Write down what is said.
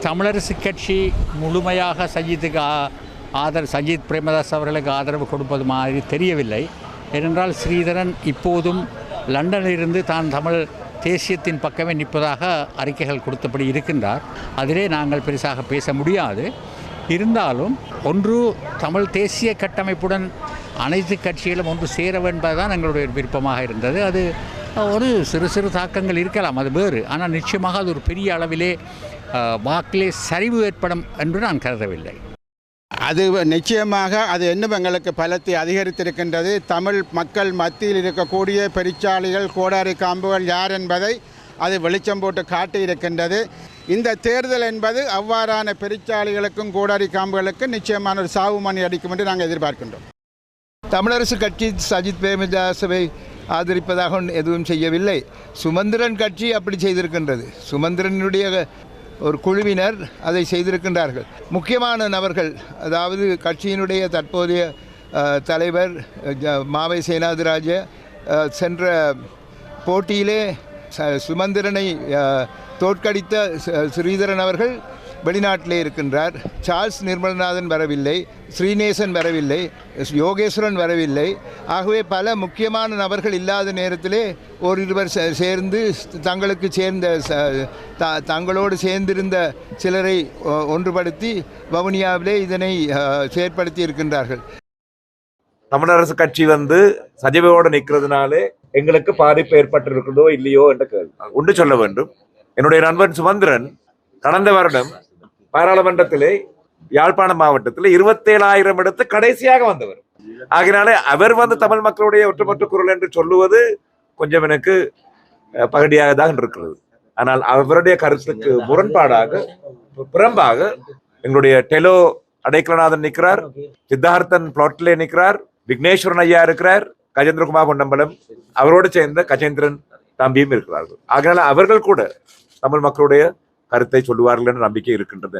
தமிழரசு கட்சி முழுமையாக சஜித்துக்கு ஆ- ஆதரவு சஜித் பிரேமதாஸ் அவர்களுக்கு ஆதரவு கொடுப்பது மாதிரி தெரியவில்லை. ஏனென்றால் ஸ்ரீதரன் இப்போதும் லண்டனிலிருந்து தான் தமிழ் தேசியத்தின் பக்கமே நிற்பதாக அறிக்கைகள் கொடுத்தபடி இருக்கின்றார். அதிலே நாங்கள் பெருசாக பேச முடியாது. இருந்தாலும் ஒன்று தமிழ் தேசிய கட்டமைப்புடன் அனைத்து கட்சிகளும் ஒன்று சேர என்பதுதான் எங்களுடைய விருப்பமாக இருந்தது. அது ஒரு சிறு சிறு தாக்கங்கள் இருக்கலாம் அது வேறு. ஆனால் நிச்சயமாக அது ஒரு பெரிய அளவிலே வாக்கிலே சரிவு ஏற்படும் என்று நான் கருதவில்லை. அது நிச்சயமாக அது இன்னும் எங்களுக்கு பலத்தை அதிகரித்திருக்கின்றது. தமிழ் மக்கள் மத்தியில் இருக்கக்கூடிய பெருச்சாளிகள் கோடாரி காம்புகள் யார் என்பதை அது வெளிச்சம் போட்டு காட்டியிருக்கின்றது. இந்த தேர்தல் என்பது அவ்வாறான பெருச்சாளிகளுக்கும் கோடாரி காம்புகளுக்கும் நிச்சயமான ஒரு சாவு மணி அடிக்கும் என்று நாங்கள் எதிர்பார்க்கின்றோம். தமிழரசு கட்சி சஜித் பிரேமதாசவை ஆதரிப்பதாக எதுவும் செய்யவில்லை. சுமந்திரன் கட்சி அப்படி செய்திருக்கின்றது. சுமந்திரனுடைய ஒரு குழுவினர் அதை செய்திருக்கின்றார்கள். முக்கியமான நபர்கள் அதாவது கட்சியினுடைய தற்போதைய தலைவர் மாவை சேனாதிராஜ சென்ற போட்டியிலே ச- சுமந்திரனை தோற்கடித்த ஸ்ரீதரன் அவர்கள் வெளிநாட்டிலே இருக்கின்றார். சார்ல்ஸ் நிர்மலநாதன் வரவில்லை ஸ்ரீநேசன் வரவில்லை யோகேஸ்வரன் வரவில்லை. ஆகவே பல முக்கியமான நபர்கள் இல்லாத நேரத்திலே ஓரிருவர் சேர்ந்து தங்களுக்கு சேர்ந்த த- தங்களோடு சேர்ந்திருந்த சிலரை ஒன்றுபடுத்தி வவுனியாவிலே இதனை அஹ், செயற்படுத்தி இருக்கின்றார்கள். தமிழரசு கட்சி வந்து சஜிவோடு நிற்கிறதுனாலே எங்களுக்கு பாதிப்பு ஏற்பட்டிருக்கிறதோ இல்லையோ என்ற கேள்வி. ஒன்று சொல்ல வேண்டும். என்னுடைய நண்பன் சுமந்திரன் கடந்த வருடம் பாராளுமன்றத்திலே யாழ்ப்பாணம் மாவட்டத்தில் இருபத்தேழாயிரம் எடுத்து கடைசியாக வந்தவர். ஆகினாலே அவர் வந்து தமிழ் மக்களுடைய ஒற்றுமொற்ற குரல் என்று சொல்லுவது கொஞ்சம் எனக்கு பகுதியாக தான் இருக்கிறது. ஆனால் அவருடைய கருத்துக்கு முரண்பாடாக புறம்பாக எங்களுடைய டெலோ அடைக்கலநாதன் நிற்கிறார் சித்தார்த்தன் பிளாட்லே நிற்கிறார் விக்னேஸ்வரன் ஐயா இருக்கிறார் கஜேந்திரகுமார் பொன்னம்பலம் அவரோடு சேர்ந்த கஜேந்திரன் தம்பியும் இருக்கிறார்கள். ஆகையால அவர்கள் கூட தமிழ் மக்களுடைய கருத்தை சொல்லுவார்கள் என்ற நம்பிக்கை இருக்கின்றது